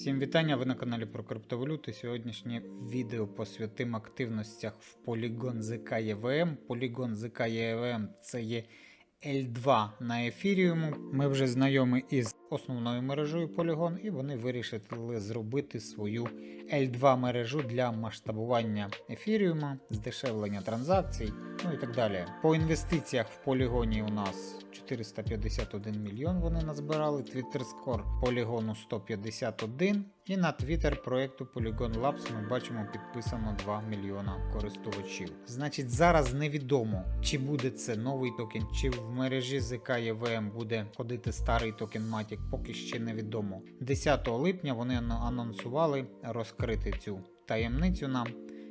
Всім вітання! Ви на каналі про криптовалюти. Сьогоднішнє відео посвятим активностях в Polygon ZK EVM. Polygon ZK EVM це є L2 на ефіріуму. Ми вже знайомі із основною мережею Polygon, і вони вирішили зробити свою L2 мережу для масштабування ефіріуму, здешевлення транзакцій, ну і так далі. По інвестиціях в полігоні у нас 451 мільйон вони назбирали. Twitter Score полігону 151. І на Twitter проекту Polygon Labs ми бачимо підписано 2 мільйона користувачів. Значить, зараз невідомо, чи буде це новий токен, чи в мережі ZK EVM буде ходити старий токен Matic, поки ще невідомо. 10 липня вони анонсували розкрити цю таємницю нам.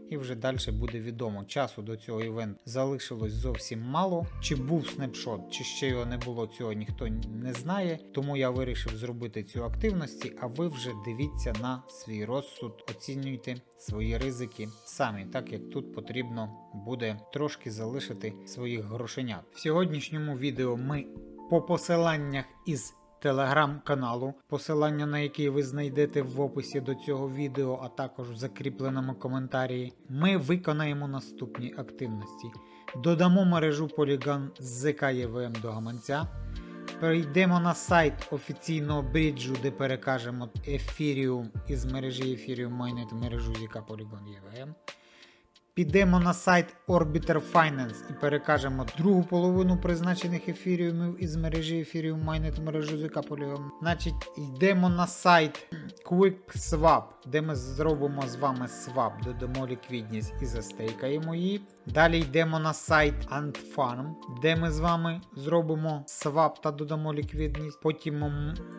І вже далі буде відомо. Часу до цього івенту залишилось зовсім мало. Чи був снапшот, чи ще його не було, цього ніхто не знає. Тому я вирішив зробити цю активності, а ви вже дивіться на свій розсуд, оцінюйте свої ризики самі, так як тут потрібно буде трошки залишити своїх грошенят. В сьогоднішньому відео ми по посиланнях із телеграм-каналу, посилання на який ви знайдете в описі до цього відео, а також в закріпленому коментарі, ми виконаємо наступні активності. Додамо мережу Polygon з ZK EVM до гаманця. Перейдемо на сайт офіційного бріджу, де перекажемо Ethereum із мережі Ethereum в мережу ZK Polygon EVM. Підемо на сайт Orbiter Finance і перекажемо другу половину призначених ефіріумів із мережі Mainnet в мережу ZK Polygon. Значить, йдемо на сайт QuickSwap, де ми зробимо з вами свап, додамо ліквідність і застейкаємо її. Далі йдемо на сайт AntFarm, де ми з вами зробимо свап та додамо ліквідність. Потім,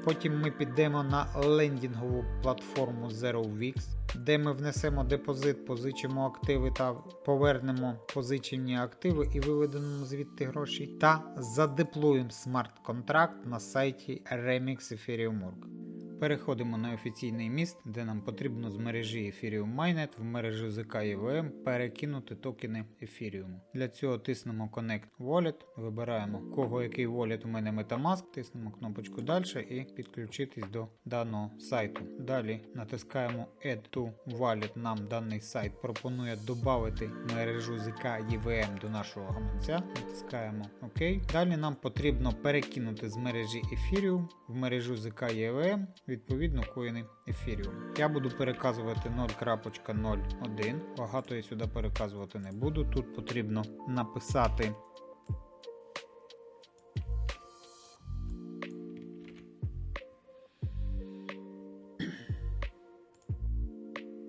потім ми підемо на лендінгову платформу ZeroWix, де ми внесемо депозит, позичимо активи та повернемо позичені активи і виведемо звідти гроші. Та задеплоїмо смарт-контракт на сайті Remix Ethereum.org. Переходимо на офіційний міст, де нам потрібно з мережі Ethereum Mainnet в мережу ZK EVM перекинути токени Ethereum. Для цього тиснемо Connect Wallet, вибираємо кого який wallet у мене Metamask, тиснемо кнопочку далі і підключитись до даного сайту. Далі натискаємо Add to Wallet. Нам даний сайт пропонує додати мережу ZK EVM до нашого гаманця. Натискаємо ОК. Далі нам потрібно перекинути з мережі Ethereum в мережу ZK EVM відповідно коїни Ethereum. Я буду переказувати 0.01. Багато я сюди переказувати не буду. Тут потрібно написати.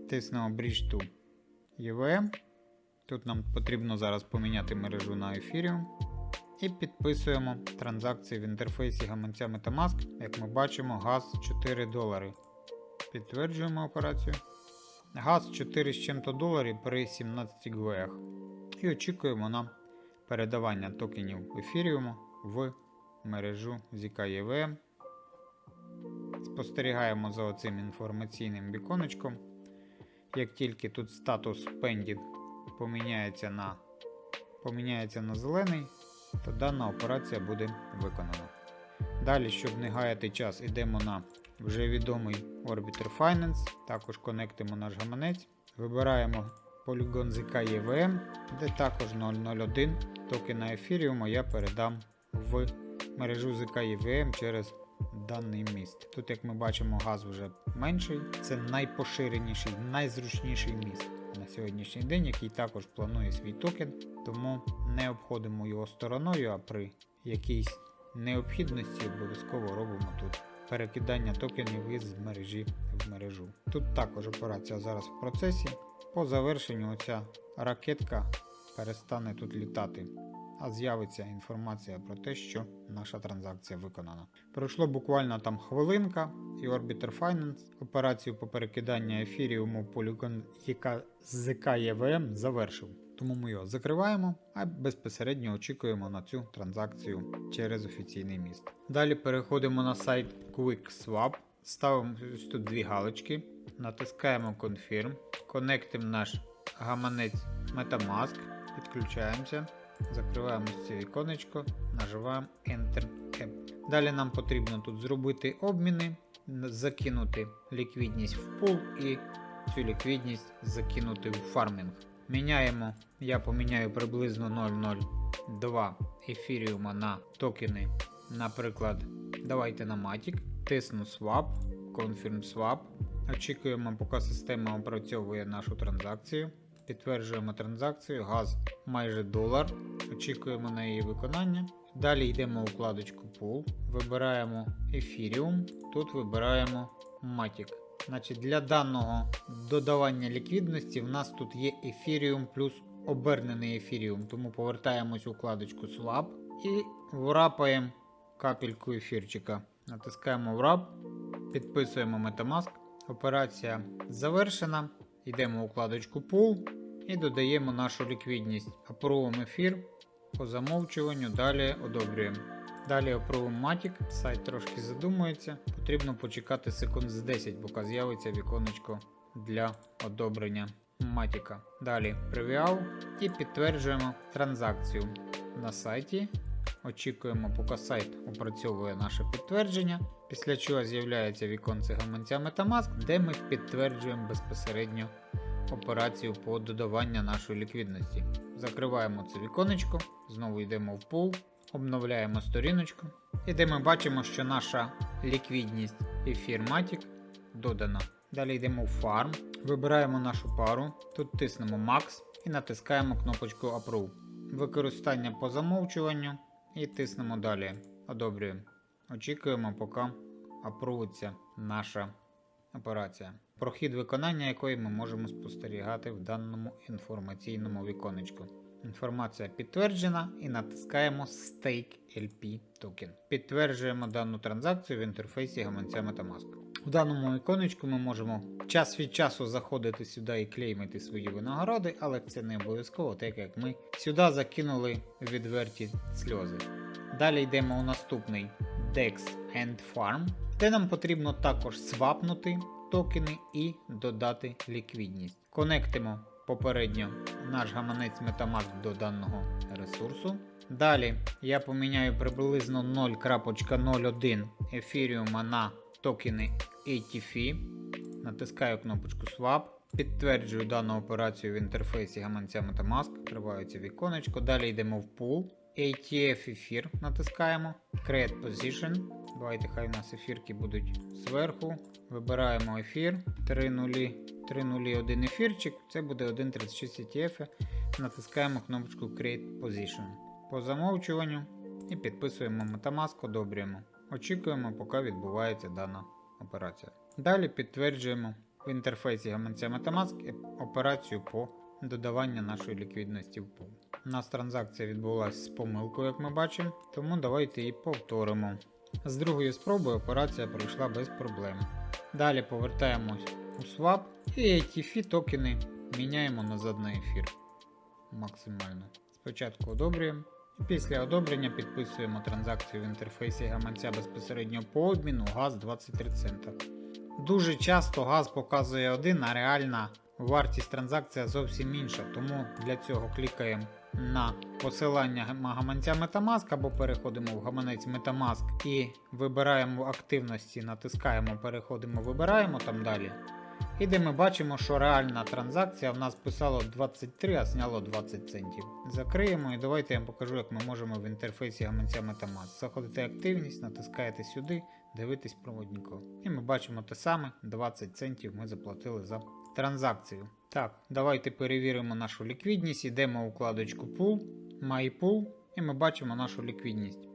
Тиснемо Bridge to EVM. Тут нам потрібно зараз поміняти мережу на Ethereum. І підписуємо транзакції в інтерфейсі гаманця Metamask. Як ми бачимо, газ 4 долари. Підтверджуємо операцію. Газ 4 з чим-то доларів при 17 ГВХ. І очікуємо на передавання токенів Ethereum в мережу ZK EVM. Спостерігаємо за оцим інформаційним віконечком. Як тільки тут статус Pending поміняється на, поміняється на зелений, то дана операція буде виконана. Далі, щоб не гаяти час, йдемо на вже відомий Orbiter Finance, також конектимо наш гаманець, вибираємо Polygon ZK EVM, де також 001 токена Ethereum я передам в мережу ZK EVM через даний міст. Тут, як ми бачимо, газ вже менший. Це найпоширеніший, найзручніший міст сьогоднішній день, який також планує свій токен, тому не обходимо його стороною, а при якійсь необхідності обов'язково робимо тут перекидання токенів із мережі в мережу. Тут також операція зараз в процесі. По завершенню оця ракетка перестане тут літати, а з'явиться інформація про те, що наша транзакція виконана. Пройшло буквально там хвилинка, і Orbiter Finance операцію по перекиданню ефіріуму Polygon ZK EVM завершив. Тому ми його закриваємо, а безпосередньо очікуємо на цю транзакцію через офіційний міст. Далі переходимо на сайт QuickSwap, ставимо тут дві галочки, натискаємо Confirm, конектимо наш гаманець Metamask, підключаємося, закриваємо це віконечко, нажимаємо Enter App. Далі нам потрібно тут зробити обміни закинути ліквідність в пул і цю ліквідність закинути в фармінг. Міняємо, я поміняю приблизно 0,02 ефіріума на токени, наприклад, давайте на Matic, тисну Swap, Confirm Swap. Очікуємо, поки система опрацьовує нашу транзакцію. Підтверджуємо транзакцію, газ майже долар. Очікуємо на її виконання. Далі йдемо у вкладочку Pool, вибираємо Ethereum, тут вибираємо Matic. Значить, для даного додавання ліквідності в нас тут є Ethereum плюс обернений Ethereum, тому повертаємось у вкладочку Swap і врапаємо капельку ефірчика. Натискаємо Wrap, підписуємо Metamask. Операція завершена. Йдемо у вкладочку Pool і додаємо нашу ліквідність. Апровуємо ефір по замовчуванню, далі одобрюємо. Далі опробуємо Matic, сайт трошки задумується. Потрібно почекати секунд з 10, поки з'явиться віконечко для одобрення Matic. Далі Preview і підтверджуємо транзакцію на сайті. Очікуємо, поки сайт опрацьовує наше підтвердження, після чого з'являється віконце гаманця Metamask, де ми підтверджуємо безпосередньо операцію по додаванню нашої ліквідності. Закриваємо це віконечко, знову йдемо в пул, обновляємо сторіночку, і де ми бачимо, що наша ліквідність Ефірматік додана. Далі йдемо в Farm, вибираємо нашу пару, тут тиснемо Max і натискаємо кнопочку Approve. Використання по замовчуванню і тиснемо далі. Одобрюємо. Очікуємо, поки апрувиться наша операція. Прохід виконання якої ми можемо спостерігати в даному інформаційному віконечку. Інформація підтверджена і натискаємо Stake LP токен. Підтверджуємо дану транзакцію в інтерфейсі гаманця Metamask. В даному іконечку ми можемо час від часу заходити сюди і клеймити свої винагороди, але це не обов'язково, так як ми сюди закинули відверті сльози. Далі йдемо у наступний DEX and Farm, де нам потрібно також свапнути токени і додати ліквідність. Конектимо попередньо наш гаманець Metamask до даного ресурсу. Далі я поміняю приблизно 0.01 ефіріума на токени ATF. Натискаю кнопочку Swap. Підтверджую дану операцію в інтерфейсі гаманця Metamask. Відкривається віконечко. Далі йдемо в Pool. ATF ефір натискаємо. Create Position. Давайте хай у нас ефірки будуть зверху. Вибираємо ефір 3.0.1 ефірчик. Це буде 1.36 ETF. Натискаємо кнопочку Create Position. По замовчуванню і підписуємо Metamask, одобрюємо. Очікуємо, поки відбувається дана операція. Далі підтверджуємо в інтерфейсі гаманця Metamask операцію по додаванню нашої ліквідності в пул. У нас транзакція відбулася з помилкою, як ми бачимо, тому давайте її повторимо. З другої спроби операція пройшла без проблем. Далі повертаємось у Swap і ATF токени міняємо назад на ефір. Максимально. Спочатку одобрюємо. Після одобрення підписуємо транзакцію в інтерфейсі гаманця безпосередньо по обміну газ 23 цента. Дуже часто газ показує 1, а реальна вартість транзакція зовсім інша, тому для цього клікаємо на посилання гам- гаманця Metamask або переходимо в гаманець Metamask і вибираємо активності, натискаємо, переходимо, вибираємо там далі. І де ми бачимо, що реальна транзакція в нас писало 23, а зняло 20 центів. Закриємо і давайте я вам покажу, як ми можемо в інтерфейсі гаманця Metamask. Заходите активність, натискаєте сюди, дивитесь проводнику. І ми бачимо те саме, 20 центів ми заплатили за транзакцію. Так, давайте перевіримо нашу ліквідність, йдемо у вкладочку Pool, My Pool, і ми бачимо нашу ліквідність.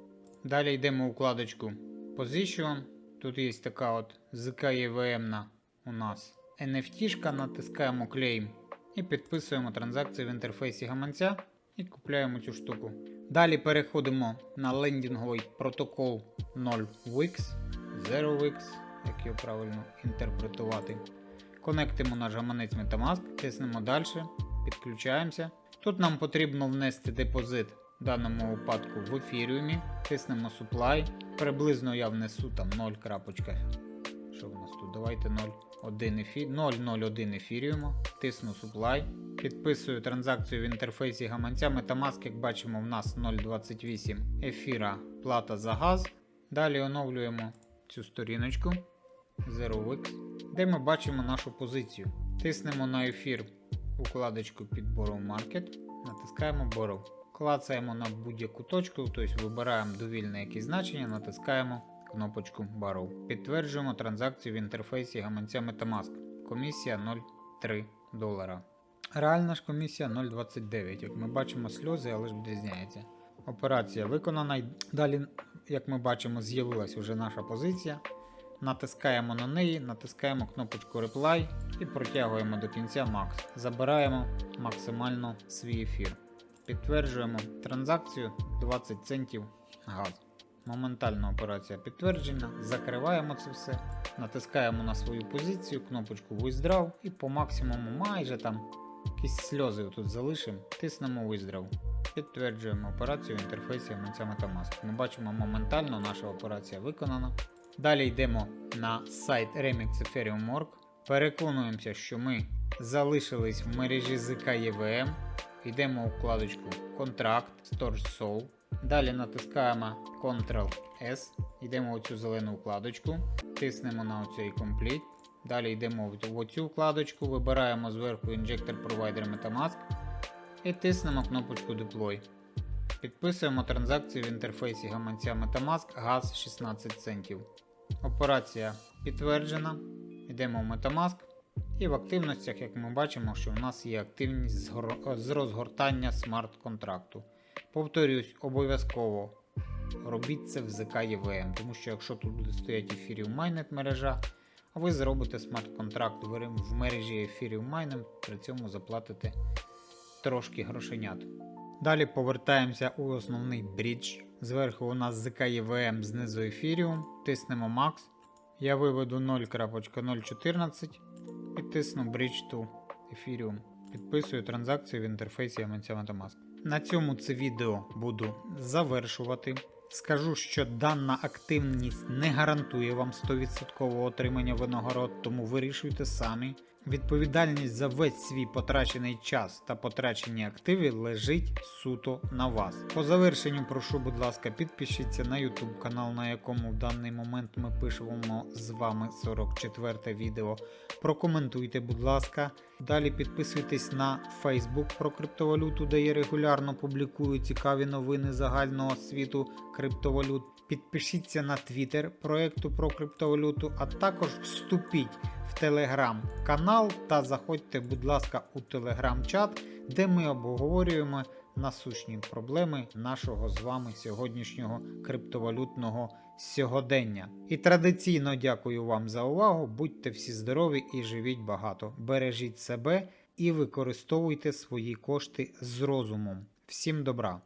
Далі йдемо у вкладочку Position. Тут є така от ZK у нас NFT, натискаємо Claim і підписуємо транзакцію в інтерфейсі гаманця і купляємо цю штуку. Далі переходимо на лендінговий протокол 0wix, 0wix, як його правильно інтерпретувати. Конектимо наш гаманець Metamask, тиснемо далі, підключаємося. Тут нам потрібно внести депозит в даному випадку в ефіріумі, тиснемо Supply. Приблизно я внесу там 0. крапочка. Що в нас тут? Давайте 0,1 ефі... 0,01 ефіріуму. Тисну Supply. Підписую транзакцію в інтерфейсі гаманця Metamask, як бачимо, в нас 0,28 ефіра плата за газ. Далі оновлюємо цю сторіночку. ZeroX, де ми бачимо нашу позицію. Тиснемо на ефір укладочку під Borrow Market, натискаємо Borrow. Клацаємо на будь-яку точку, тобто вибираємо довільне якесь значення, натискаємо кнопочку Borrow. Підтверджуємо транзакцію в інтерфейсі гаманця Metamask. Комісія 0,3 долара. Реальна ж комісія 0,29. Як ми бачимо, сльози, але ж відрізняється. Операція виконана. Далі, як ми бачимо, з'явилася вже наша позиція. Натискаємо на неї, натискаємо кнопочку Reply і протягуємо до кінця Max. Забираємо максимально свій ефір. Підтверджуємо транзакцію 20 центів газ. Моментальна операція підтверджена. Закриваємо це все, натискаємо на свою позицію, кнопочку Withdraw і по максимуму майже там якісь сльози тут залишимо. Тиснемо Withdraw. Підтверджуємо операцію в інтерфейсі гаманця Metamask. Ми бачимо моментально наша операція виконана. Далі йдемо на сайт Remix Ethereum.org. Переконуємося, що ми залишились в мережі ZK EVM. Йдемо у вкладочку Контракт Storage Soul. Далі натискаємо Ctrl-S, йдемо в цю зелену вкладочку, тиснемо на оцей Complete. Далі йдемо в оцю вкладочку, вибираємо зверху Injector Provider Metamask і тиснемо кнопочку Deploy. Підписуємо транзакцію в інтерфейсі гаманця Metamask газ 16 центів. Операція підтверджена. Йдемо в Metamask. І в активностях, як ми бачимо, що в нас є активність з розгортання смарт-контракту. Повторюсь, обов'язково робіть це в ZK EVM, тому що якщо тут буде стояти Ethereum Mainnet мережа, а ви зробите смарт-контракт в мережі Ethereum Mainnet, при цьому заплатите трошки грошенят. Далі повертаємося у основний брідж. Зверху у нас ZK EVM, знизу Ethereum, тиснемо Max. Я виведу 0.014 і тисну Bridge to Ethereum. Підписую транзакцію в інтерфейсі гаманця Metamask. На цьому це відео буду завершувати. Скажу, що дана активність не гарантує вам 100% отримання винагород, тому вирішуйте самі. Відповідальність за весь свій потрачений час та потрачені активи лежить суто на вас. По завершенню прошу, будь ласка, підпишіться на YouTube канал, на якому в даний момент ми пишемо з вами 44 відео. Прокоментуйте, будь ласка. Далі підписуйтесь на Facebook про криптовалюту, де я регулярно публікую цікаві новини загального світу криптовалют. Підпишіться на Twitter проекту про криптовалюту, а також вступіть телеграм-канал та заходьте, будь ласка, у телеграм-чат, де ми обговорюємо насущні проблеми нашого з вами сьогоднішнього криптовалютного сьогодення. І традиційно дякую вам за увагу. Будьте всі здорові і живіть багато. Бережіть себе і використовуйте свої кошти з розумом. Всім добра!